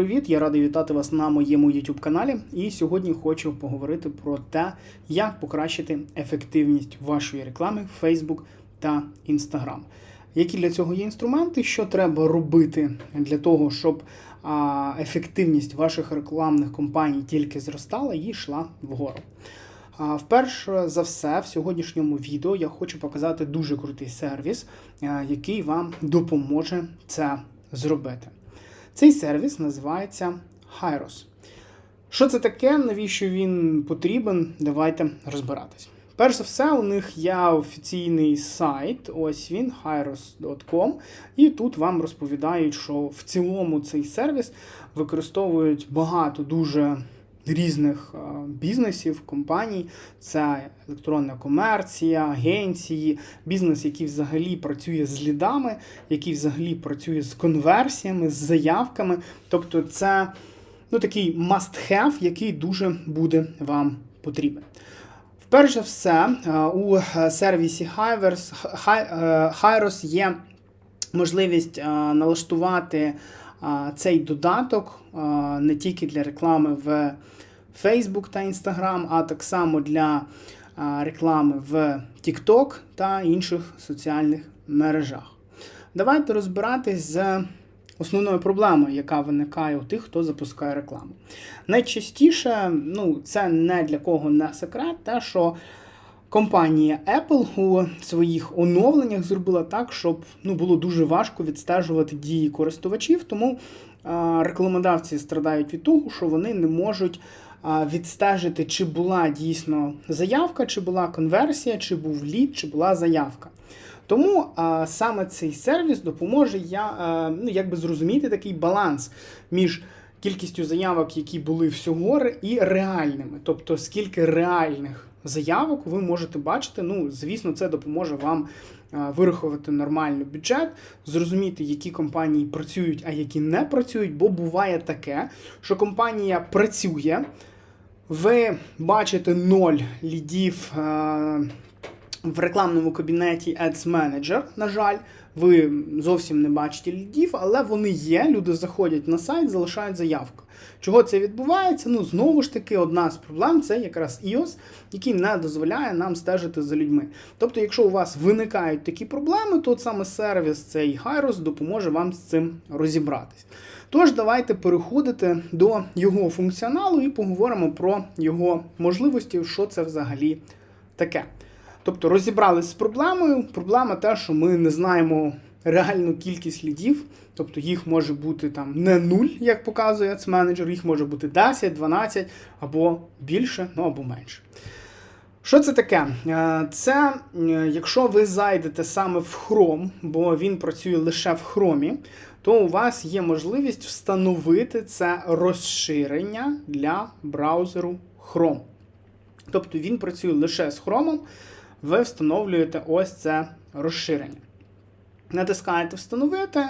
Привіт, я радий вітати вас на моєму YouTube каналі. І сьогодні хочу поговорити про те, як покращити ефективність вашої реклами в Facebook та Instagram. Які для цього є інструменти, що треба робити для того, щоб ефективність ваших рекламних кампаній тільки зростала і йшла вгору. А, Вперше за все, в сьогоднішньому відео я хочу показати дуже крутий сервіс, який вам допоможе це зробити. Цей сервіс називається Hyros. Що це таке, навіщо він потрібен? Давайте розбиратись. Перш за все, у них є офіційний сайт, ось він, hyros.com, і тут вам розповідають, що в цілому цей сервіс використовують багато дуже різних е, бізнесів, компаній. Це електронна комерція, агенції, бізнес, який взагалі працює з лідами, який взагалі працює з конверсіями, з заявками. Тобто, це ну, такий must-have, який дуже буде вам потрібен. Перш за все, е, у сервісі Hyros, Hyros є можливість е, налаштувати е, цей додаток не тільки для реклами в Facebook та Instagram, а так само для реклами в TikTok та інших соціальних мережах. Давайте розбиратись з основною проблемою, яка виникає у тих, хто запускає рекламу. Найчастіше, ну, це не для кого не секрет, те, що компанія Apple у своїх оновленнях зробила так, щоб ну, було дуже важко відстежувати дії користувачів, тому рекламодавці страдають від того, що вони не можуть відстежити, чи була дійсно заявка, чи була конверсія, чи був лід, чи була заявка. Тому а, саме цей сервіс допоможе я а, ну, якби зрозуміти такий баланс між кількістю заявок, які були всього, і реальними. Тобто, скільки реальних заявок ви можете бачити. Ну, звісно, це допоможе вам вирахувати нормальний бюджет, зрозуміти, які компанії працюють, а які не працюють, бо буває таке, що компанія працює, ви бачите ноль лідів. В рекламному кабінеті Ads Manager, на жаль, ви зовсім не бачите лідів, але вони є. Люди заходять на сайт, залишають заявку. Чого це відбувається? Ну, знову ж таки, одна з проблем це якраз iOS, який не дозволяє нам стежити за людьми. Тобто, якщо у вас виникають такі проблеми, то от саме сервіс цей Hyros допоможе вам з цим розібратись. Тож, давайте переходити до його функціоналу і поговоримо про його можливості, що це взагалі таке. Тобто розібралися з проблемою. Проблема те, що ми не знаємо реальну кількість лідів, тобто їх може бути там не нуль, як показує Ads Manager, їх може бути 10, 12 або більше, ну або менше. Що це таке? Е, це якщо ви зайдете саме в Chrome, бо він працює лише в Chrome, то у вас є можливість встановити це розширення для браузеру Chrome. Тобто він працює лише з Chrome ви встановлюєте ось це розширення. Натискаєте Встановити,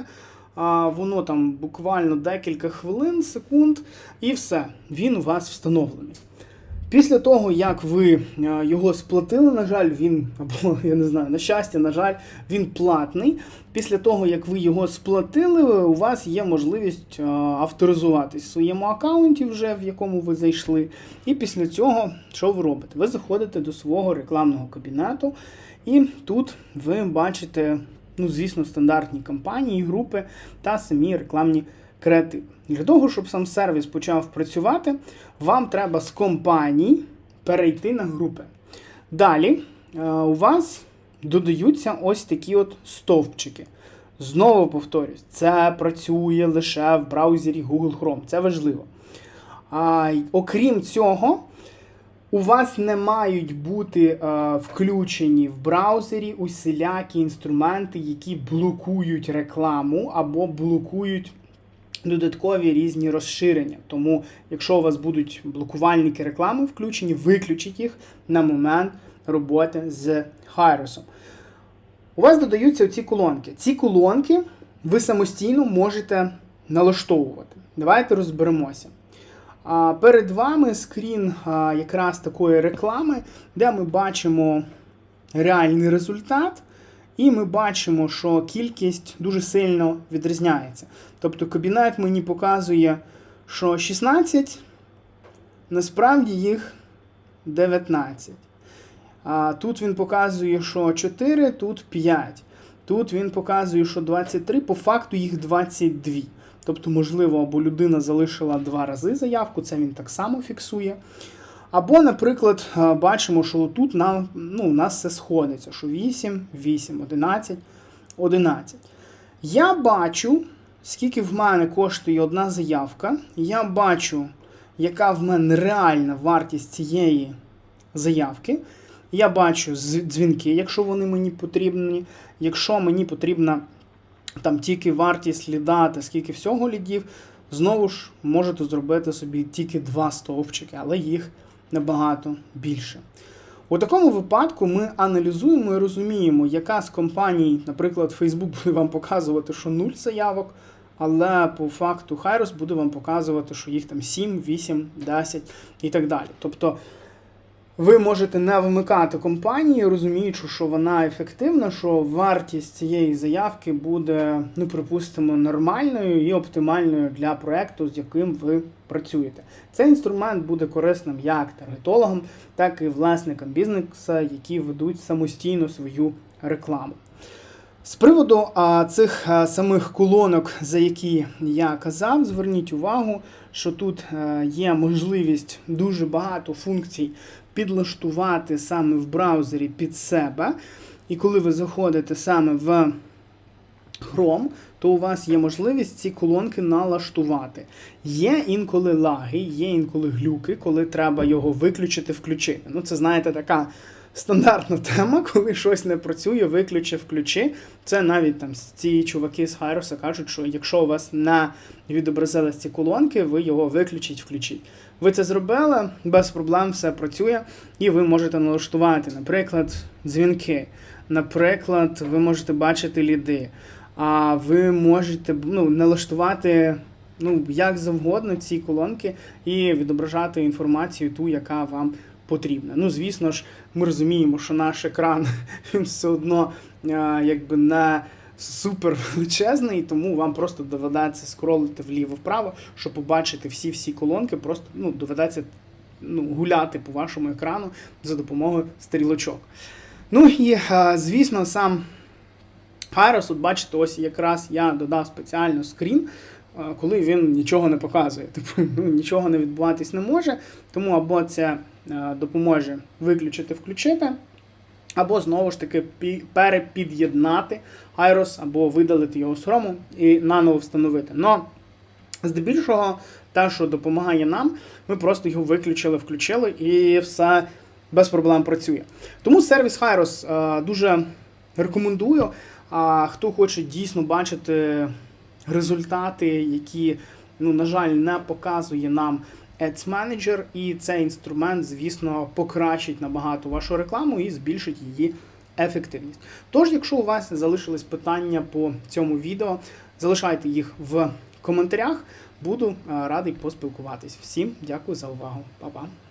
воно там буквально декілька хвилин, секунд, і все, він у вас встановлений. Після того, як ви його сплатили, на жаль, він, або я не знаю, на щастя, на жаль, він платний. Після того, як ви його сплатили, у вас є можливість авторизуватись в своєму аккаунті, вже в якому ви зайшли. І після цього, що ви робите? Ви заходите до свого рекламного кабінету, і тут ви бачите, ну, звісно, стандартні кампанії, групи та самі рекламні креатив. Для того, щоб сам сервіс почав працювати, вам треба з компаній перейти на групи. Далі у вас додаються ось такі от стовпчики. Знову повторюсь, це працює лише в браузері Google Chrome. Це важливо. А, Окрім цього, у вас не мають бути е, включені в браузері усілякі інструменти, які блокують рекламу або блокують додаткові різні розширення. Тому, якщо у вас будуть блокувальники реклами включені, виключіть їх на момент роботи з Хайросом. У вас додаються ці колонки. Ці колонки ви самостійно можете налаштовувати. Давайте розберемося. Перед вами скрін якраз такої реклами, де ми бачимо реальний результат. І ми бачимо, що кількість дуже сильно відрізняється. Тобто кабінет мені показує що 16, насправді їх 19. А тут він показує, що 4, тут 5. Тут він показує, що 23, по факту їх 22. Тобто, можливо, або людина залишила два рази заявку, це він так само фіксує. Або, наприклад, бачимо, що тут нам, ну, у нас все сходиться, що 8, 8, 11, 11. Я бачу, скільки в мене коштує одна заявка. Я бачу, яка в мене реальна вартість цієї заявки. Я бачу дзвінки, якщо вони мені потрібні. Якщо мені потрібна там тільки вартість ліда та скільки всього лідів, знову ж можете зробити собі тільки два стовпчики, але їх набагато більше. У такому випадку ми аналізуємо і розуміємо, яка з компаній, наприклад, Facebook буде вам показувати, що нуль заявок, але по факту Хайрос буде вам показувати, що їх там 7, 8, 10 і так далі. Тобто ви можете не вимикати компанію, розуміючи, що вона ефективна, що вартість цієї заявки буде, ну припустимо, нормальною і оптимальною для проекту, з яким ви працюєте. Цей інструмент буде корисним як таргетологам, так і власникам бізнесу, які ведуть самостійно свою рекламу. З приводу а, цих а, самих колонок, за які я казав, зверніть увагу, що тут е, є можливість дуже багато функцій підлаштувати саме в браузері під себе. І коли ви заходите саме в Chrome, то у вас є можливість ці колонки налаштувати. Є інколи лаги, є інколи глюки, коли треба його виключити, включити. Ну, це знаєте, така стандартна тема, коли щось не працює, виключи, включи. Це навіть там ці чуваки з Хайроса кажуть, що якщо у вас не відобразились ці колонки, ви його виключіть, включіть. Ви це зробили, без проблем все працює, і ви можете налаштувати, наприклад, дзвінки. Наприклад, ви можете бачити ліди. А ви можете ну, налаштувати ну, як завгодно ці колонки і відображати інформацію, ту, яка вам потрібна. Ну, звісно ж, ми розуміємо, що наш екран він все одно а, якби не супер величезний, тому вам просто доведеться скролити вліво-вправо, щоб побачити всі-всі колонки, просто ну, доведеться ну, гуляти по вашому екрану за допомогою стрілочок. Ну і, а, звісно, сам. Хайрос, от бачите, ось якраз я додав спеціально скрін, е, коли він нічого не показує. Типу, ну, нічого не відбуватись не може. Тому або це е, допоможе виключити, включити, або знову ж таки перепід'єднати Хайрос, або видалити його з хрому і наново встановити. Но здебільшого, те, що допомагає нам, ми просто його виключили, включили і все без проблем працює. Тому сервіс Hyros е, дуже рекомендую. А хто хоче дійсно бачити результати, які, ну, на жаль, не показує нам Ads Manager, і цей інструмент, звісно, покращить набагато вашу рекламу і збільшить її ефективність. Тож, якщо у вас залишились питання по цьому відео, залишайте їх в коментарях. Буду е, радий поспілкуватись. Всім дякую за увагу. Па-па.